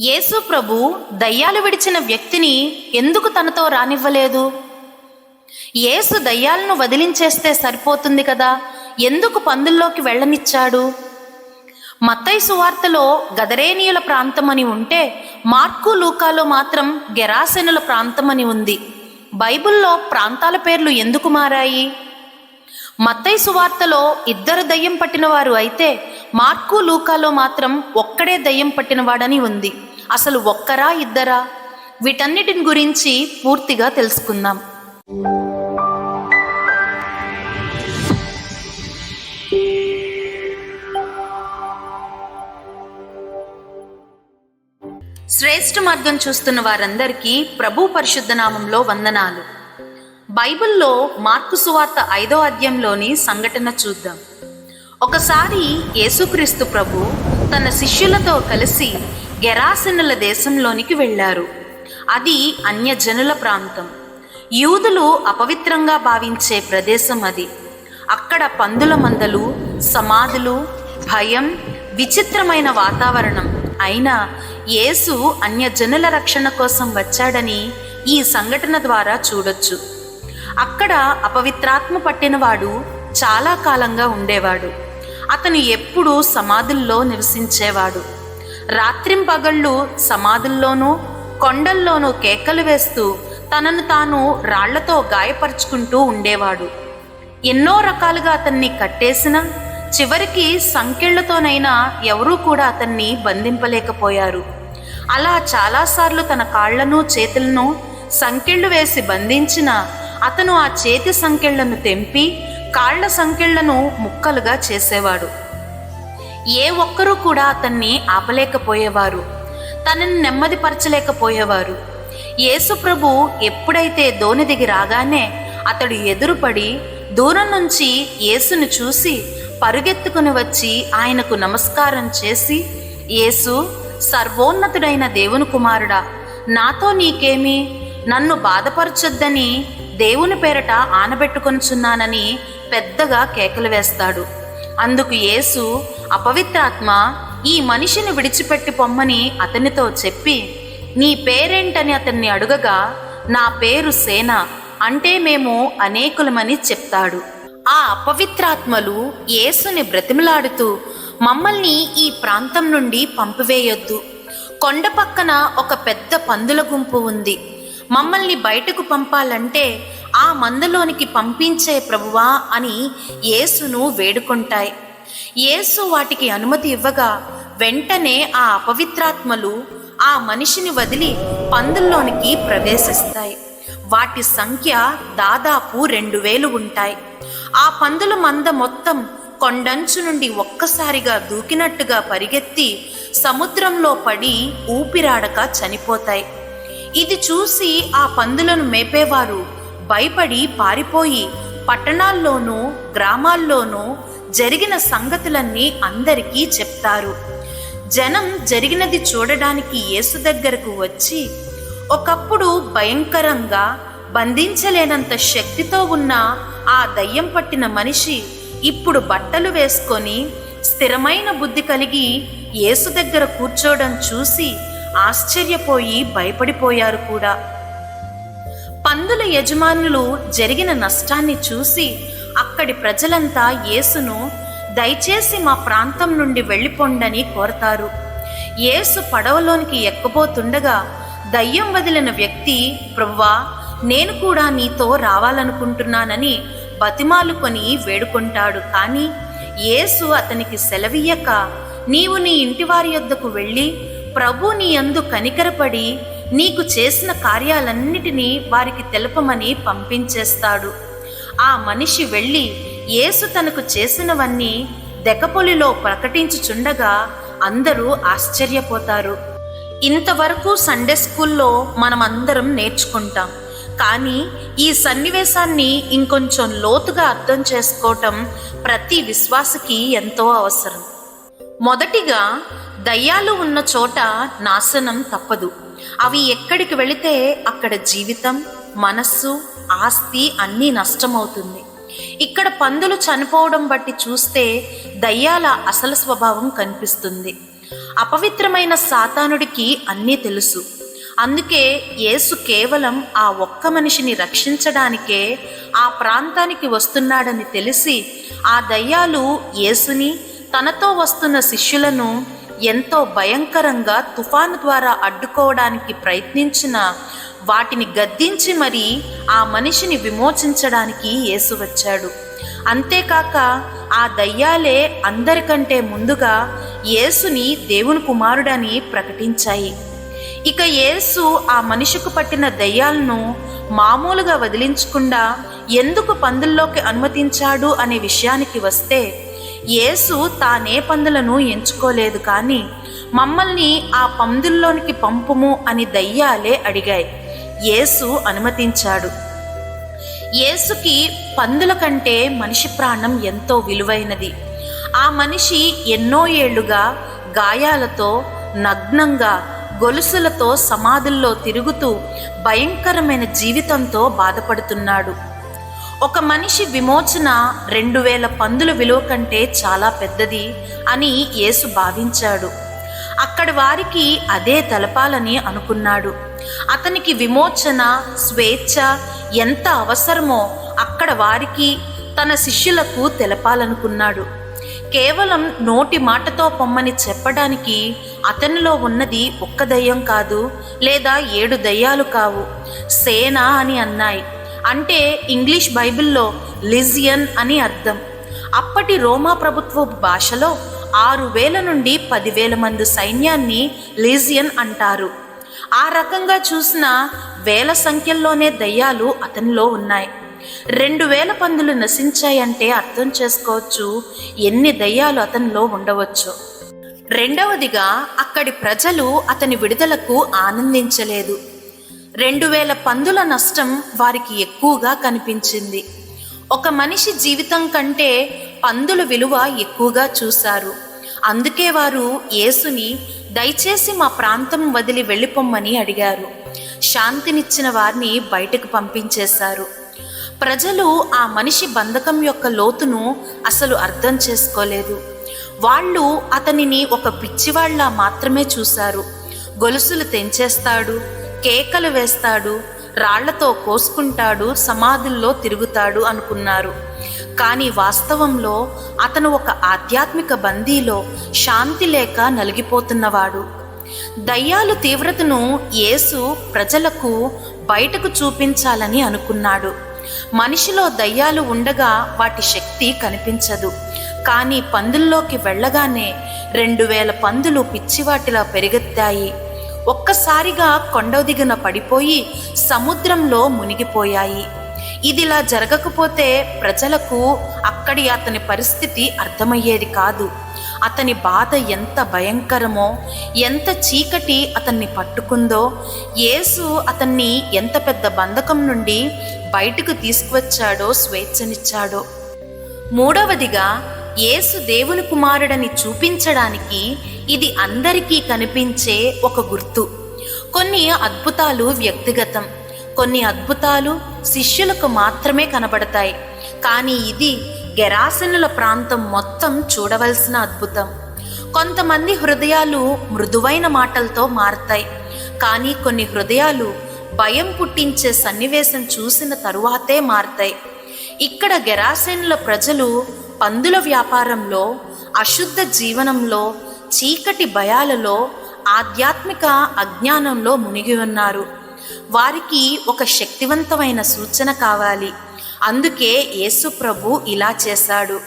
యేసు ప్రభు దయ్యాలు విడిచిన వ్యక్తిని ఎందుకు తనతో రానివ్వలేదు? యేసు దయ్యాలను వదిలించేస్తే సరిపోతుంది కదా? ఎందుకు పందుల్లోకి వెళ్ళనిచ్చాడు? మత్తయి సువార్తలో గదరేనియుల ప్రాంతమని ఉంటే మార్కు లూకాలో మాత్రం గెరాసెనుల ప్రాంతమని ఉంది. బైబిల్లో ప్రాంతాల పేర్లు ఎందుకు మారాయి? మత్తై సువార్తలో ఇద్దరు దయ్యం పట్టిన వారు అయితే మార్కు లూకాలో మాత్రం ఒక్కడే దయ్యం పట్టినవాడని ఉంది. అసలు ఒక్కరా ఇద్దరా? వీటన్నిటిని గురించి పూర్తిగా తెలుసుకుందాం. శ్రేష్ఠ మార్గం చూస్తున్న వారందరికీ ప్రభు పరిశుద్ధ నామంలో వందనాలు. బైబిల్లో మార్కు సువార్త ఐదో అధ్యాయంలోని సంఘటన చూద్దాం. ఒకసారి యేసుక్రీస్తు ప్రభు తన శిష్యులతో కలిసి గెరాసెనుల దేశంలోనికి వెళ్ళారు. అది అన్యజనుల ప్రాంతం. యూదులు అపవిత్రంగా భావించే ప్రదేశం అది. అక్కడ పందుల మందలు సమాధులు భయం విచిత్రమైన వాతావరణం. అయినా యేసు అన్యజనుల రక్షణ కోసం వచ్చాడని ఈ సంఘటన ద్వారా చూడొచ్చు. అక్కడ అపవిత్రాత్మ పట్టినవాడు చాలా కాలంగా ఉండేవాడు. అతను ఎప్పుడూ సమాధుల్లో నివసించేవాడు. రాత్రింపగళ్ళు సమాధుల్లోనూ కొండల్లోనూ కేకలు వేస్తూ తనను తాను రాళ్ళతో గాయపరుచుకుంటూ ఉండేవాడు. ఎన్నో రకాలుగా అతన్ని కట్టేసిన చివరికి సంకెళ్ళతోనైనా ఎవరూ కూడా అతన్ని బంధింపలేకపోయారు. అలా చాలాసార్లు తన కాళ్ళను చేతులను సంకెళ్ళు వేసి బంధించిన అతను ఆ చేతి సంకెళ్ళను తెంపి కాళ్ళ సంకెళ్ళను ముక్కలుగా చేసేవాడు. ఏ ఒక్కరూ కూడా అతన్ని ఆపలేకపోయేవారు. తనని నెమ్మదిపరచలేకపోయేవారు. యేసుప్రభు ఎప్పుడైతే దోణి దిగి రాగానే అతడు ఎదురుపడి దూరం నుంచి యేసును చూసి పరుగెత్తుకుని వచ్చి ఆయనకు నమస్కారం చేసి యేసు సర్వోన్నతుడైన దేవుని కుమారుడా నాతో నీకేమి నన్ను బాధపరచొద్దని దేవుని పేరట ఆనబెట్టుకొనుచున్నానని పెద్దగా కేకలు వేస్తాడు. అందుకు యేసు అపవిత్రాత్మ ఈ మనిషిని విడిచిపెట్టి పొమ్మని అతనితో చెప్పి నీ పేరేంటని అతన్ని అడుగగా నా పేరు సేన అంటే మేము అనేకులమని చెప్తాడు. ఆ అపవిత్రాత్మలు యేసుని బ్రతిమలాడుతూ మమ్మల్ని ఈ ప్రాంతం నుండి పంపివేయొద్దు. కొండ పక్కన ఒక పెద్ద పందుల గుంపు ఉంది. మమ్మల్ని బయటకు పంపాలంటే ఆ మందలోనికి పంపించే ప్రభువా అని యేసును వేడుకుంటాయి. యేసు వాటికి అనుమతి ఇవ్వగా వెంటనే ఆ అపవిత్రాత్మలు ఆ మనిషిని వదిలి పందుల్లోనికి ప్రవేశిస్తాయి. వాటి సంఖ్య దాదాపు రెండు వేలు ఉంటాయి. ఆ పందుల మంద మొత్తం కొండంచు నుండి ఒక్కసారిగా దూకినట్టుగా పరిగెత్తి సముద్రంలో పడి ఊపిరాడక చనిపోతాయి. ఇది చూసి ఆ పందులను మేపేవారు. భయపడి పారిపోయి పట్టణాల్లోనూ గ్రామాల్లోనూ జరిగిన సంగతులన్నీ అందరికీ చెప్తారు. జనం జరిగినది చూడడానికి యేసు దగ్గరకు వచ్చి ఒకప్పుడు భయంకరంగా బంధించలేనంత శక్తితో ఉన్న ఆ దయ్యం పట్టిన మనిషి ఇప్పుడు బట్టలు వేసుకొని స్థిరమైన బుద్ధి కలిగి యేసు దగ్గర కూర్చోవడం చూసి ఆశ్చర్యపోయి భయపడిపోయారు కూడా. పందుల యజమానులు జరిగిన నష్టాన్ని చూసి అక్కడి ప్రజలంతా యేసును దయచేసి మా ప్రాంతం నుండి వెళ్ళిపోండని కోరతారు. యేసు పడవలోనికి ఎక్కబోతుండగా దయ్యం వదిలిన వ్యక్తి ప్రవ్వా నేను కూడా నీతో రావాలనుకుంటున్నానని బతిమాలుకొని వేడుకుంటాడు. కానీ యేసు అతనికి సెలవియ్యక నీవు నీ ఇంటివారి యొద్దకు వెళ్ళి ప్రభు నీ యందు కనికరపడి నీకు చేసిన కార్యాలన్నిటినీ వారికి తెలపమని పంపించేస్తాడు. ఆ మనిషి వెళ్ళి యేసు తనకు చేసినవన్నీ దెకపొలిలో ప్రకటించుచుండగా అందరూ ఆశ్చర్యపోతారు. ఇంతవరకు సండే స్కూల్లో మనం అందరం నేర్చుకుంటాం. కానీ ఈ సన్నివేశాన్ని ఇంకొంచెం లోతుగా అర్థం చేసుకోవటం ప్రతి విశ్వాసకి ఎంతో అవసరం. మొదటిగా దయ్యాలు ఉన్న చోట నాశనం తప్పదు. అవి ఎక్కడికి వెళితే అక్కడ జీవితం మనస్సు ఆస్తి అన్నీ నష్టమవుతుంది. ఇక్కడ పందులు చనిపోవడం బట్టి చూస్తే దయ్యాల అసలు స్వభావం కనిపిస్తుంది. అపవిత్రమైన సాతానుడికి అన్నీ తెలుసు. అందుకే యేసు కేవలం ఆ ఒక్క మనిషిని రక్షించడానికే ఆ ప్రాంతానికి వస్తున్నాడని తెలిసి ఆ దయ్యాలు యేసుని తనతో వస్తున్న శిష్యులను ఎంతో భయంకరంగా తుఫాను ద్వారా అడ్డుకోవడానికి ప్రయత్నించిన వాటిని గద్దించి మరి ఆ మనిషిని విమోచించడానికి యేసు వచ్చాడు. అంతేకాక ఆ దయ్యాలే అందరికంటే ముందుగా యేసుని దేవుని కుమారుడని ప్రకటించాయి. ఇక యేసు ఆ మనిషికి పట్టిన దయ్యాలను మామూలుగా వదిలించకుండా ఎందుకు పందుల్లోకి అనుమతించాడు అనే విషయానికి వస్తే యేసు తానే పందులను ఎంచుకోలేదు కానీ మమ్మల్ని ఆ పందుల్లోనికి పంపుము అని దయ్యాలే అడిగాయి. యేసు అనుమతించాడు. యేసుకి పందుల కంటే మనిషి ప్రాణం ఎంతో విలువైనది. ఆ మనిషి ఎన్నో ఏళ్ళుగా గాయాలతో నగ్నంగా గొలుసులతో సమాధుల్లో తిరుగుతూ భయంకరమైన జీవితంతో బాధపడుతున్నాడు. ఒక మనిషి విమోచన రెండు వేల పందుల విలువ కంటే చాలా పెద్దది అని యేసు భావించాడు. అక్కడి వారికి అదే తెలపాలని అనుకున్నాడు. అతనికి విమోచన స్వేచ్ఛ ఎంత అవసరమో అక్కడ వారికి తన శిష్యులకు తెలపాలనుకున్నాడు. కేవలం నోటి మాటతో పొమ్మని చెప్పడానికి అతనిలో ఉన్నది ఒక్క దయ్యం కాదు లేదా ఏడు దయ్యాలు కావు. సేన అని అన్నాయి. అంటే ఇంగ్లీష్ బైబిల్లో లిజియన్ అని అర్థం. అప్పటి రోమా ప్రభుత్వ భాషలో ఆరు వేల నుండి పదివేల మంది సైన్యాన్ని లీజియన్ అంటారు. ఆ రకంగా చూసిన వేల సంఖ్యల్లోనే దయ్యాలు అతనిలో ఉన్నాయి. రెండు వేల పందులు నశించాయంటే అర్థం చేసుకోవచ్చు ఎన్ని దయ్యాలు అతనిలో ఉండవచ్చు. రెండవదిగా అక్కడి ప్రజలు అతని విడుదలకు ఆనందించలేదు. రెండు వేల పందుల నష్టం వారికి ఎక్కువగా కనిపించింది. ఒక మనిషి జీవితం కంటే పందుల విలువ ఎక్కువగా చూశారు. అందుకే వారు యేసుని దయచేసి మా ప్రాంతం వదిలి వెళ్ళిపోమ్మని అడిగారు. శాంతినిచ్చిన వారిని బయటకు పంపించేశారు. ప్రజలు ఆ మనిషి బంధకం యొక్క లోతును అసలు అర్థం చేసుకోలేదు. వాళ్ళు అతనిని ఒక పిచ్చివాళ్ళా మాత్రమే చూశారు. గొలుసులు తెంచేస్తాడు కేకలు వేస్తాడు రాళ్ళతో కోసుకుంటాడు సమాధుల్లో తిరుగుతాడు అనుకున్నారు. కానీ వాస్తవంలో అతను ఒక ఆధ్యాత్మిక బందీలో శాంతి లేక నలిగిపోతున్నవాడు. దయ్యాలు తీవ్రతను యేసు ప్రజలకు బయటకు చూపించాలని అనుకున్నాడు. మనిషిలో దయ్యాలు ఉండగా వాటి శక్తి కనిపించదు. కానీ పందుల్లోకి వెళ్ళగానే రెండు వేల పందులు పిచ్చివాటిలా పెరిగెత్తాయి. ఒక్కసారిగా కొండ దిగున పడిపోయి సముద్రంలో మునిగిపోయాయి. ఇదిలా జరగకపోతే ప్రజలకు అక్కడి అతని పరిస్థితి అర్థమయ్యేది కాదు. అతని బాధ ఎంత భయంకరమో ఎంత చీకటి అతన్ని పట్టుకుందో యేసు అతన్ని ఎంత పెద్ద బంధకం నుండి బయటకు తీసుకువచ్చాడో స్వేచ్ఛనిచ్చాడో. మూడవదిగా యేసు దేవుని కుమారుడని చూపించడానికి ఇది అందరికీ కనిపించే ఒక గుర్తు. కొన్ని అద్భుతాలు వ్యక్తిగతం కొన్ని అద్భుతాలు శిష్యులకు మాత్రమే కనబడతాయి. కానీ ఇది గెరాసనుల ప్రాంతం మొత్తం చూడవలసిన అద్భుతం. కొంతమంది హృదయాలు మృదువైన మాటలతో మారతాయి. కానీ కొన్ని హృదయాలు భయం పుట్టించే సన్నివేశం చూసిన తరువాతే మారతాయి. ఇక్కడ గెరాసేనుల ప్రజలు పందుల వ్యాపారంలో అశుద్ధ జీవనంలో చీకటి భయాలలో ఆధ్యాత్మిక అజ్ఞానంలో మునిగి ఉన్నారు. వారికి ఒక శక్తివంతమైన సూచన కావాలి. అందుకే యేసు ప్రభు ఇలా చేశాడు.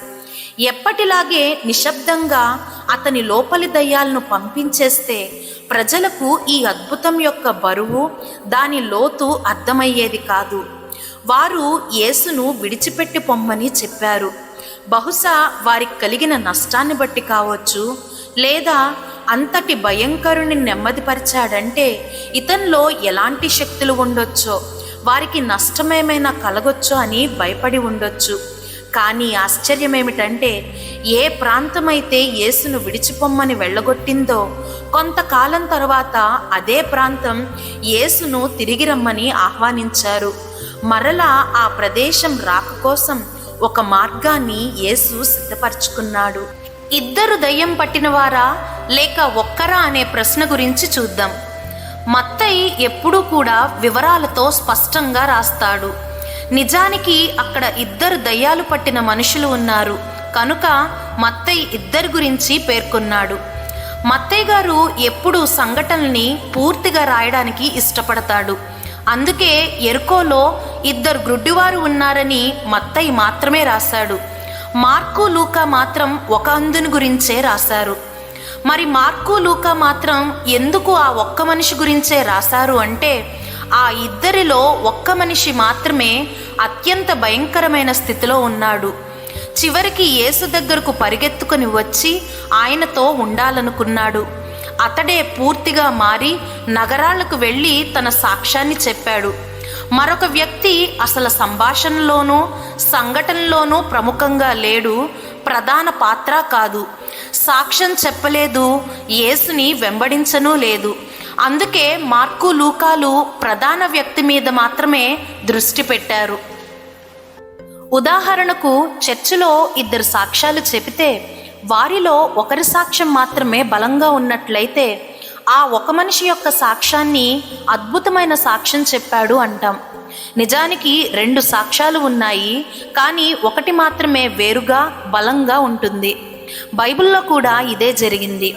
ఎప్పటిలాగే నిశ్శబ్దంగా అతని లోపలి దయ్యాలను పంపించేస్తే ప్రజలకు ఈ అద్భుతం యొక్క బరువు దాని లోతు అర్థమయ్యేది కాదు. వారు యేసును విడిచిపెట్టి పొమ్మని చెప్పారు. బహుశా వారికి కలిగిన నష్టాన్ని బట్టి కావచ్చు లేదా అంతటి భయంకరుని నెమ్మదిపరిచాడంటే ఇతనిలో ఎలాంటి శక్తులు ఉండొచ్చో వారికి నష్టమేమైనా కలగొచ్చో అని భయపడి ఉండొచ్చు. కానీ ఆశ్చర్యమేమిటంటే ఏ ప్రాంతమైతే యేసును విడిచిపొమ్మని వెళ్ళగొట్టిందో కొంతకాలం తర్వాత అదే ప్రాంతం యేసును తిరిగి రమ్మని ఆహ్వానించారు. మరలా ఆ ప్రదేశం రాక కోసం ఒక మార్గాన్ని యేసు సిద్ధపరచుకున్నాడు. ఇద్దరు దయ్యం పట్టినవారా? లేక ఒక్కరా అనే ప్రశ్న గురించి చూద్దాం. మత్తయి ఎప్పుడూ కూడా వివరాలతో స్పష్టంగా రాస్తాడు. నిజానికి అక్కడ ఇద్దరు దయ్యాలు పట్టిన మనుషులు ఉన్నారు. కనుక మత్తయి ఇద్దరి గురించి పేర్కొన్నాడు. మత్తయ్య గారు ఎప్పుడూ సంఘటనల్ని పూర్తిగా రాయడానికి ఇష్టపడతాడు. అందుకే ఎరుకోలో ఇద్దరు గ్రుడ్డివారు ఉన్నారని మత్తయి మాత్రమే రాశాడు. మార్కు లూకా మాత్రం ఒక అందుని గురించే రాశారు. మరి మార్కు లూకా మాత్రం ఎందుకు ఆ ఒక్క మనిషి గురించే రాశారు అంటే ఆ ఇద్దరిలో ఒక్క మనిషి మాత్రమే అత్యంత భయంకరమైన స్థితిలో ఉన్నాడు. చివరికి యేసు దగ్గరకు పరిగెత్తుకుని వచ్చి ఆయనతో ఉండాలనుకున్నాడు. అతడే పూర్తిగా మారి నగరాలకు వెళ్ళి తన సాక్ష్యాన్ని చెప్పాడు. మరొక వ్యక్తి అసలు సంభాషణలోనూ సంఘటనలోనూ ప్రముఖంగా లేడు ప్రధాన పాత్ర కాదు. సాక్ష్యం చెప్పలేదు యేసుని వెంబడించనూ లేదు. అందుకే మార్కు లూకాలు ప్రధాన వ్యక్తి మీద మాత్రమే దృష్టి పెట్టారు. ఉదాహరణకు చర్చిలో ఇద్దరు సాక్ష్యాలు చెబితే వారిలో ఒకరి సాక్ష్యం మాత్రమే బలంగా ఉన్నట్లయితే ఆ ఒక మనిషి యొక్క సాక్ష్యాన్ని అద్భుతమైన సాక్ష్యం చెప్పాడు అంటాం. నిజానికి రెండు సాక్ష్యాలు ఉన్నాయి కానీ ఒకటి మాత్రమే వేరుగా బలంగా ఉంటుంది. బైబిల్లో కూడా ఇదే జరిగింది.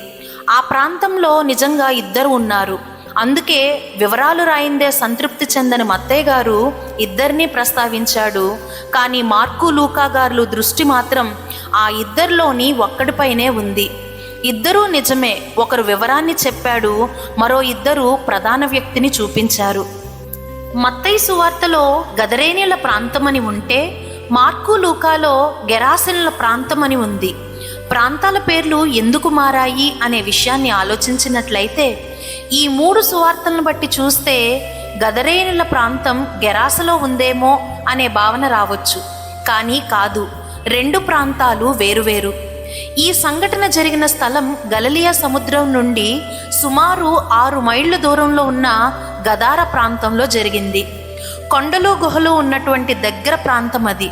ఆ ప్రాంతంలో నిజంగా ఇద్దరు ఉన్నారు. అందుకే వివరాలు రాయిందే సంతృప్తి చెందని మత్తయ్య గారు ఇద్దరినీ ప్రస్తావించాడు. కానీ మార్కు లూకా దృష్టి మాత్రం ఆ ఇద్దరిలోని ఒక్కడిపైనే ఉంది. ఇద్దరూ నిజమే ఒకరు వివరాన్ని చెప్పాడు మరో ఇద్దరు ప్రధాన వ్యక్తిని చూపించారు. మత్తయి సువార్తలో గదరేనిల ప్రాంతమని ఉంటే మార్కు లూకాలో గెరాసెన్ల ప్రాంతమని ఉంది. ప్రాంతాల పేర్లు ఎందుకు మారాయి అనే విషయాన్ని ఆలోచించినట్లయితే ఈ మూడు సువార్తలను బట్టి చూస్తే గదరేనుల ప్రాంతం గెరాసలో ఉందేమో అనే భావన రావచ్చు. కానీ కాదు రెండు ప్రాంతాలు వేరువేరు. ఈ సంఘటన జరిగిన స్థలం గలలియా సముద్రం నుండి సుమారు ఆరు మైళ్ళ దూరంలో ఉన్న గదార ప్రాంతంలో జరిగింది. కొండలు గుహలు ఉన్నటువంటి దగ్గర ప్రాంతం అది.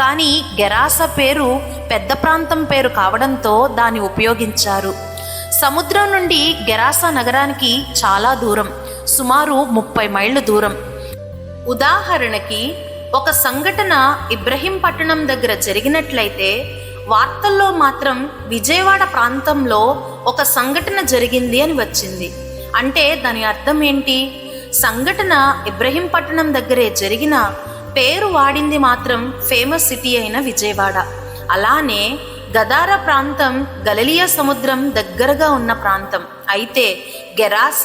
కానీ గెరాస పేరు పెద్ద ప్రాంతం పేరు కావడంతో దాన్ని ఉపయోగించారు. సముద్రం నుండి గెరాస నగరానికి చాలా దూరం సుమారు ముప్పై మైళ్ళు దూరం. ఉదాహరణకి ఒక సంఘటన ఇబ్రహీం పట్టణం దగ్గర జరిగినట్లయితే వార్తల్లో మాత్రం విజయవాడ ప్రాంతంలో ఒక సంఘటన జరిగింది అని వచ్చింది. అంటే దాని అర్థం ఏంటి? సంఘటన ఇబ్రహీం పట్టణం దగ్గరే జరిగిన పేరు వాడింది మాత్రం ఫేమస్ సిటీ అయిన విజయవాడ. అలానే గదార ప్రాంతం గలలియా సముద్రం దగ్గరగా ఉన్న ప్రాంతం. అయితే గెరాస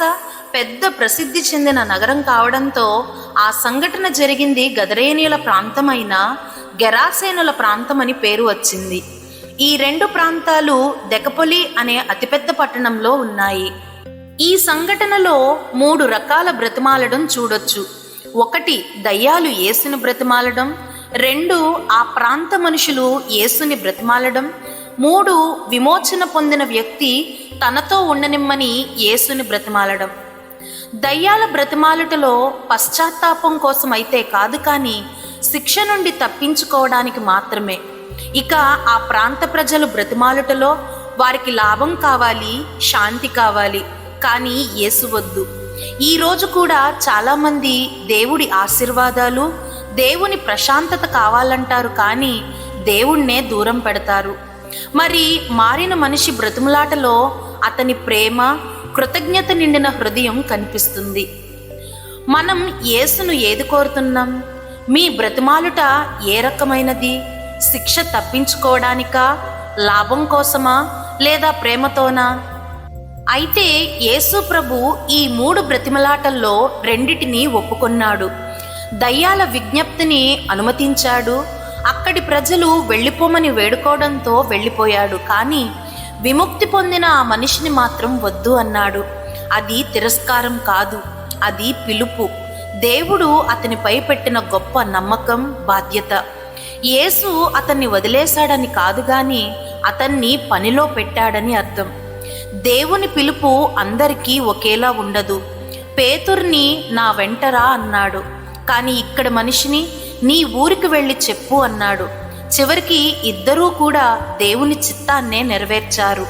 పెద్ద ప్రసిద్ధి చెందిన నగరం కావడంతో ఆ సంఘటన జరిగింది గదరేనియుల ప్రాంతమైన గెరాసేనుల ప్రాంతం అని పేరు వచ్చింది. ఈ రెండు ప్రాంతాలు దెకపొలి అనే అతిపెద్ద పట్టణంలో ఉన్నాయి. ఈ సంఘటనలో మూడు రకాల బ్రతిమాలడం చూడొచ్చు. ఒకటి దయ్యాలు ఏసును బ్రతిమాలడం రెండు ఆ ప్రాంత మనుషులు యేసుని బ్రతిమాలడం. మూడు విమోచన పొందిన వ్యక్తి తనతో ఉండనిమ్మని యేసుని బ్రతిమాలడం. దయ్యాల బ్రతిమాలుటలో పశ్చాత్తాపం కోసం అయితే కాదు కానీ శిక్ష నుండి తప్పించుకోవడానికి మాత్రమే. ఇక ఆ ప్రాంత ప్రజలు బ్రతిమాలుటలో వారికి లాభం కావాలి శాంతి కావాలి కానీ యేసు వద్దు. ఈరోజు కూడా చాలామంది దేవుడి ఆశీర్వాదాలు దేవుని ప్రశాంతత కావాలంటారు కానీ దేవుణ్ణే దూరం పెడతారు. మరి మారిన మనిషి బ్రతుములాటలో అతని ప్రేమ కృతజ్ఞత నిండిన హృదయం కనిపిస్తుంది. మనం యేసును ఏది కోరుతున్నాం? మీ బ్రతిమాలుట ఏ రకమైనది? శిక్ష తప్పించుకోవడానికా? లాభం కోసమా? లేదా ప్రేమతోనా? అయితే యేసు ప్రభు ఈ మూడు బ్రతిమలాటల్లో రెండిటిని ఒప్పుకొన్నాడు. దయ్యాల విజ్ఞప్తిని అనుమతించాడు. అక్కడి ప్రజలు వెళ్ళిపోమని వేడుకోవడంతో వెళ్ళిపోయాడు. కానీ విముక్తి పొందిన ఆ మనిషిని మాత్రం వద్దు అన్నాడు. అది తిరస్కారం కాదు అది పిలుపు. దేవుడు అతనిపై పెట్టిన గొప్ప నమ్మకం బాధ్యత. యేసు అతన్ని వదిలేశాడని కాదు గాని అతన్ని పనిలో పెట్టాడని అర్థం. దేవుని పిలుపు అందరికీ ఒకేలా ఉండదు. పేతుర్ని నా వెంటరా అన్నాడు. కానీ ఇక్కడ మనిషిని నీ ఊరికి వెళ్ళి చెప్పు అన్నాడు. చివరికి ఇద్దరూ కూడా దేవుని చిత్తాన్నే నెరవేర్చారు.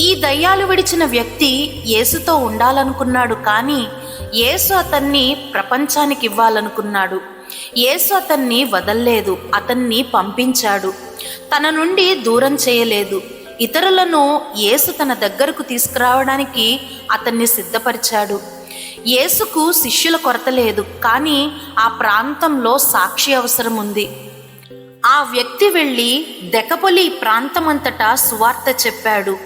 ఈ దయ్యాలు విడిచిన వ్యక్తి యేసుతో ఉండాలనుకున్నాడు కానీ యేసు అతన్ని ప్రపంచానికి ఇవ్వాలనుకున్నాడు. యేసు అతన్ని వదల్లేదు అతన్ని పంపించాడు. తన నుండి దూరం చేయలేదు. ఇతరులను యేసు తన దగ్గరకు తీసుకురావడానికి అతన్ని సిద్ధపరిచాడు. యేసుకు శిష్యుల కొరత లేదు కానీ ఆ ప్రాంతంలో సాక్షి అవసరం ఉంది. ఆ వ్యక్తి వెళ్ళి దెకపొలి ప్రాంతమంతటా సువార్త చెప్పాడు.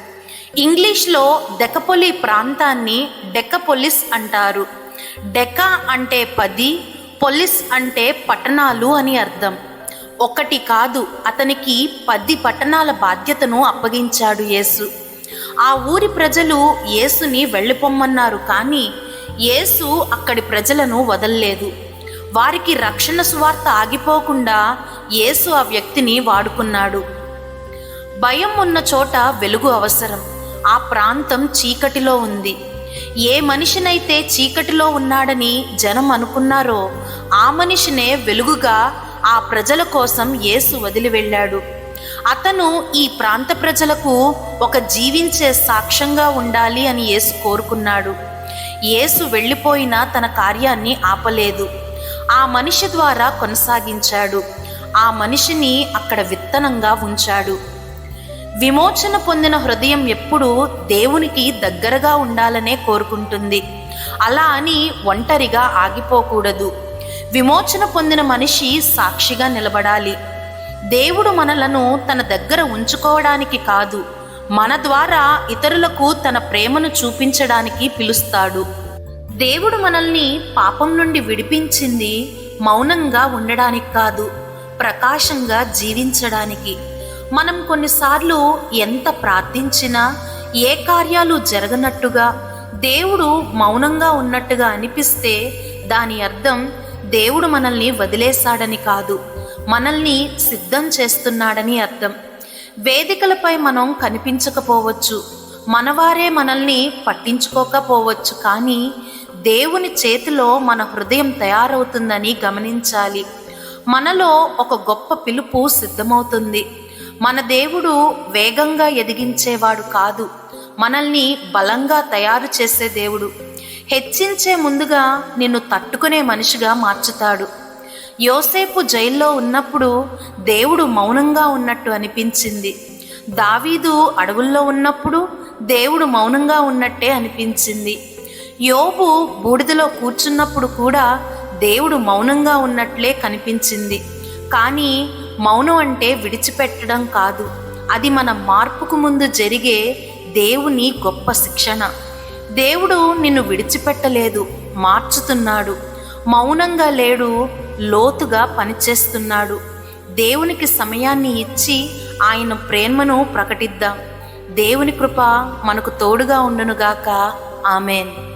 ఇంగ్లీష్లో దెకపొలి ప్రాంతాన్ని డెకపొలిస్ అంటారు. డెకా అంటే పది పొలిస్ అంటే పట్టణాలు అని అర్థం. ఒకటి కాదు అతనికి పది పట్టణాల బాధ్యతను అప్పగించాడు యేసు. ఆ ఊరి ప్రజలు యేసుని వెళ్ళిపోమ్మన్నారు కానీ యేసు అక్కడి ప్రజలను వదల్లేదు. వారికి రక్షణ సువార్త ఆగిపోకుండా యేసు ఆ వ్యక్తిని వాడుకున్నాడు. భయం ఉన్న చోట వెలుగు అవసరం. ఆ ప్రాంతం చీకటిలో ఉంది. ఏ మనిషినైతే చీకటిలో ఉన్నాడని జనం అనుకున్నారో ఆ మనిషినే వెలుగుగా ఆ ప్రజల కోసం యేసు వదిలి వెళ్ళాడు. అతను ఈ ప్రాంత ప్రజలకు ఒక జీవించే సాక్ష్యంగా ఉండాలి అని యేసు కోరుకున్నాడు. యేసు వెళ్ళిపోయినా తన కార్యాన్ని ఆపలేదు. ఆ మనిషి ద్వారా కొనసాగించాడు. ఆ మనిషిని అక్కడ విత్తనంగా ఉంచాడు. విమోచన పొందిన హృదయం ఎప్పుడూ దేవునికి దగ్గరగా ఉండాలనే కోరుకుంటుంది. అలా అని ఒంటరిగా ఆగిపోకూడదు. విమోచన పొందిన మనిషి సాక్షిగా నిలబడాలి. దేవుడు మనలను తన దగ్గర ఉంచుకోవడానికి కాదు. మన ద్వారా ఇతరులకు తన ప్రేమను చూపించడానికి పిలుస్తాడు. దేవుడు మనల్ని పాపం నుండి విడిపించింది మౌనంగా ఉండడానికి కాదు ప్రకాశంగా జీవించడానికి. మనం కొన్నిసార్లు ఎంత ప్రార్థించినా ఏ కార్యాలు జరగనట్టుగా దేవుడు మౌనంగా ఉన్నట్టుగా అనిపిస్తే దాని అర్థం దేవుడు మనల్ని వదిలేశాడని కాదు మనల్ని సిద్ధం చేస్తున్నాడని అర్థం. వేదికలపై మనం కనిపించకపోవచ్చు. మనవారే మనల్ని పట్టించుకోకపోవచ్చు కానీ దేవుని చేతిలో మన హృదయం తయారవుతుందని గమనించాలి. మనలో ఒక గొప్ప పిలుపు సిద్ధమవుతుంది. మన దేవుడు వేగంగా ఎదిగించేవాడు కాదు. మనల్ని బలంగా తయారు చేసే దేవుడు. హెచ్చించే ముందుగా నిన్ను తట్టుకునే మనిషిగా మార్చుతాడు. యోసేపు జైల్లో ఉన్నప్పుడు దేవుడు మౌనంగా ఉన్నట్టు అనిపించింది. దావీదు అడవుల్లో ఉన్నప్పుడు దేవుడు మౌనంగా ఉన్నట్టే అనిపించింది. యోబు బూడిదలో కూర్చున్నప్పుడు కూడా దేవుడు మౌనంగా ఉన్నట్లే కనిపించింది. కానీ మౌనం అంటే విడిచిపెట్టడం కాదు. అది మన మార్పుకు ముందు జరిగే దేవుని గొప్ప శిక్షణ. దేవుడు నిన్ను విడిచిపెట్టలేదు మార్చుతున్నాడు. మౌనంగా లేడు లోతుగా పనిచేస్తున్నాడు. దేవునికి సమయాన్ని ఇచ్చి ఆయన ప్రేమను ప్రకటిద్దాం. దేవుని కృప మనకు తోడుగా ఉండునుగాక. ఆమెన్.